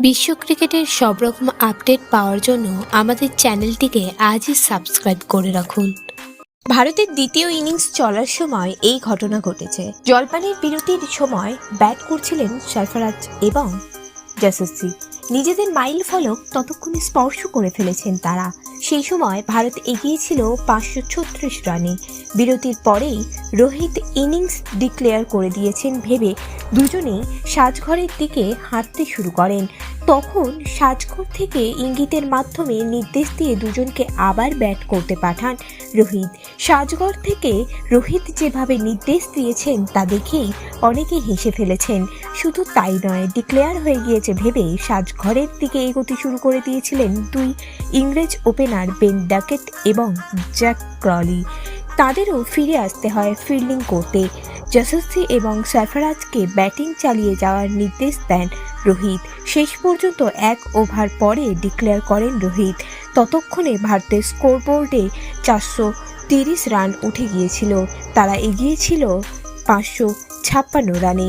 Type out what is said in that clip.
বিশ্ব ক্রিকেটের সব রকম আপডেট পাওয়ার জন্য আমাদের চ্যানেলটিকে আজই সাবস্ক্রাইব করে রাখুন। ভারতের দ্বিতীয় ইনিংস চলার সময় এই ঘটনা ঘটেছে। জলপানের বিরতির সময় ব্যাট করছিলেন সরফরাজ এবং যশস্বী নিজেদের মাইল ফলক ততক্ষণে স্পর্শ করে ফেলেছেন তারা। সেই সময় ভারত এগিয়েছিল পাঁচশো ছত্রিশ রানে। বিরতির পরেই রোহিত ইনিংস ডিক্লেয়ার করে দিয়েছেন ভেবে দুজনেই সাজঘরের দিকে হাঁটতে শুরু করেন। তখন সাজঘর থেকে ইঙ্গিতের মাধ্যমে নির্দেশ দিয়ে দুজনকে আবার ব্যাট করতে পাঠান রোহিত। সাজঘর থেকে রোহিত যেভাবে নির্দেশ দিয়েছেন তা দেখেই অনেকে হেসে ফেলেছেন। শুধু তাই নয় ডিক্লেয়ার হয়ে গিয়েছে ভেবে সাজঘরের দিকে এগোতে শুরু করে দিয়েছিলেন দুই ইংরেজ ওপেনার বেন ডাকেট এবং জ্যাক ক্রলি। তাদেরও ফিরে আসতে হয় ফিল্ডিং করতে যশস্বী এবং সরফরাজকে ব্যাটিং চালিয়ে যাওয়ার নির্দেশ দেন রোহিত। শেষ পর্যন্ত এক ওভার পরে ডিক্লেয়ার করেন রোহিত। ততক্ষণে ভারতের স্কোরবোর্ডে চারশো তিরিশ রান উঠে গিয়েছিল। তারা এগিয়েছিল পাঁচশো ছাপ্পান্ন রানে